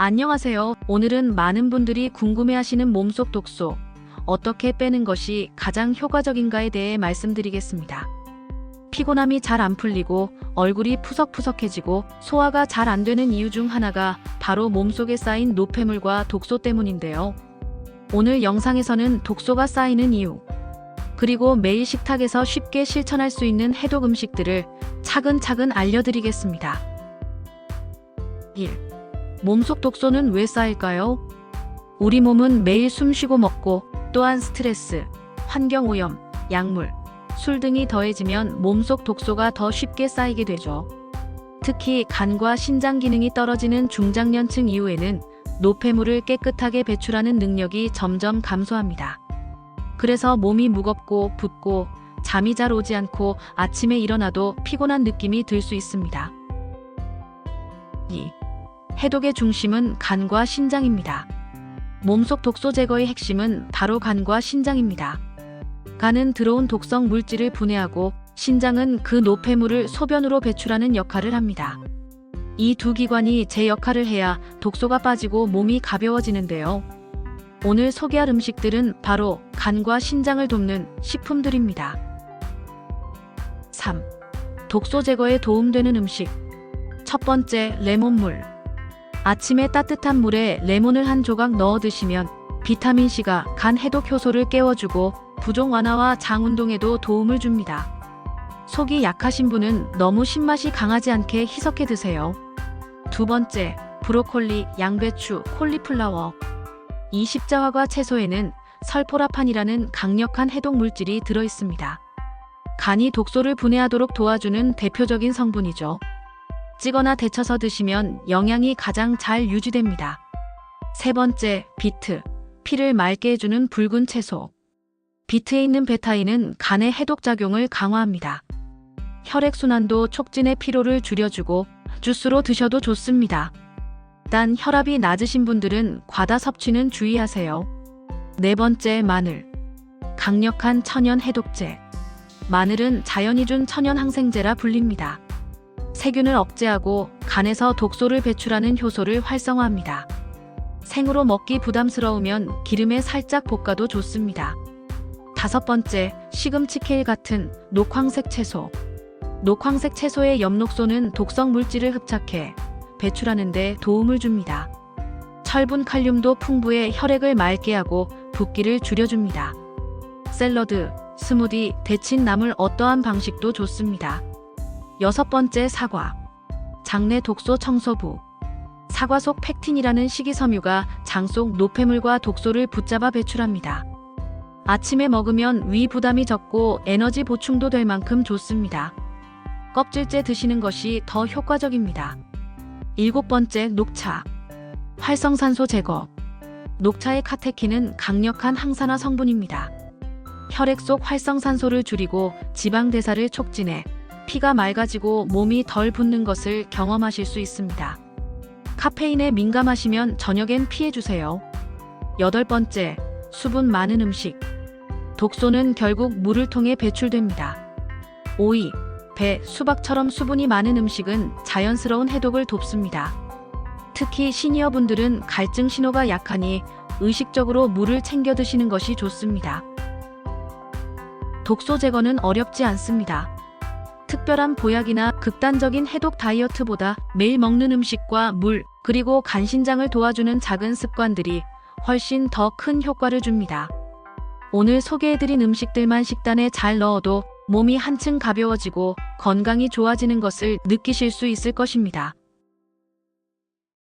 안녕하세요. 오늘은 많은 분들이 궁금해하시는 몸속 독소, 어떻게 빼는 것이 가장 효과적인가에 대해 말씀드리겠습니다. 피곤함이 잘 안 풀리고 얼굴이 푸석푸석해지고 소화가 잘 안 되는 이유 중 하나가 바로 몸속에 쌓인 노폐물과 독소 때문인데요. 오늘 영상에서는 독소가 쌓이는 이유, 그리고 매일 식탁에서 쉽게 실천할 수 있는 해독 음식들을 차근차근 알려드리겠습니다. 1. 몸속 독소는 왜 쌓일까요? 우리 몸은 매일 숨쉬고 먹고 또한 스트레스, 환경 오염, 약물, 술 등이 더해지면 몸속 독소가 더 쉽게 쌓이게 되죠. 특히 간과 신장 기능이 떨어지는 중장년층 이후에는 노폐물을 깨끗하게 배출하는 능력이 점점 감소합니다. 그래서 몸이 무겁고 붓고 잠이 잘 오지 않고 아침에 일어나도 피곤한 느낌이 들 수 있습니다. 2. 해독의 중심은 간과 신장입니다. 몸속 독소 제거의 핵심은 바로 간과 신장입니다. 간은 들어온 독성 물질을 분해하고 신장은 그 노폐물을 소변으로 배출하는 역할을 합니다. 이 두 기관이 제 역할을 해야 독소가 빠지고 몸이 가벼워지는데요. 오늘 소개할 음식들은 바로 간과 신장을 돕는 식품들입니다. 3. 독소 제거에 도움되는 음식. 첫 번째, 레몬물. 아침에 따뜻한 물에 레몬을 한 조각 넣어 드시면 비타민C가 간 해독 효소를 깨워주고 부종 완화와 장 운동에도 도움을 줍니다. 속이 약하신 분은 너무 신맛이 강하지 않게 희석해 드세요. 두 번째, 브로콜리, 양배추, 콜리플라워. 이 십자화과 채소에는 설포라판이라는 강력한 해독 물질이 들어 있습니다. 간이 독소를 분해하도록 도와주는 대표적인 성분이죠. 찌거나 데쳐서 드시면 영양이 가장 잘 유지됩니다. 세 번째, 비트. 피를 맑게 해주는 붉은 채소. 비트에 있는 베타인은 간의 해독 작용을 강화합니다. 혈액순환도 촉진해 피로를 줄여주고 주스로 드셔도 좋습니다. 단 혈압이 낮으신 분들은 과다 섭취는 주의하세요. 네 번째, 마늘. 강력한 천연 해독제. 마늘은 자연이 준 천연 항생제라 불립니다. 세균을 억제하고 간에서 독소를 배출하는 효소를 활성화합니다. 생으로 먹기 부담스러우면 기름에 살짝 볶아도 좋습니다. 다섯 번째, 시금치 케일 같은 녹황색 채소. 녹황색 채소의 엽록소는 독성 물질을 흡착해 배출하는데 도움을 줍니다. 철분 칼륨도 풍부해 혈액을 맑게 하고 붓기를 줄여줍니다. 샐러드, 스무디, 데친 나물 어떠한 방식도 좋습니다. 여섯 번째 사과. 장내 독소 청소부. 사과 속 팩틴이라는 식이섬유가 장 속 노폐물과 독소를 붙잡아 배출합니다. 아침에 먹으면 위 부담이 적고 에너지 보충도 될 만큼 좋습니다. 껍질째 드시는 것이 더 효과적입니다. 일곱 번째 녹차. 활성산소 제거. 녹차의 카테킨은 강력한 항산화 성분입니다. 혈액 속 활성산소를 줄이고 지방 대사를 촉진해 피가 맑아지고 몸이 덜 붓는 것을 경험하실 수 있습니다. 카페인에 민감하시면 저녁엔 피해주세요. 여덟 번째, 수분 많은 음식. 독소는 결국 물을 통해 배출됩니다. 오이, 배, 수박처럼 수분이 많은 음식은 자연스러운 해독을 돕습니다. 특히 시니어분들은 갈증 신호가 약하니 의식적으로 물을 챙겨 드시는 것이 좋습니다. 독소 제거는 어렵지 않습니다. 특별한 보약이나 극단적인 해독 다이어트보다 매일 먹는 음식과 물, 그리고 간신장을 도와주는 작은 습관들이 훨씬 더 큰 효과를 줍니다. 오늘 소개해드린 음식들만 식단에 잘 넣어도 몸이 한층 가벼워지고 건강이 좋아지는 것을 느끼실 수 있을 것입니다.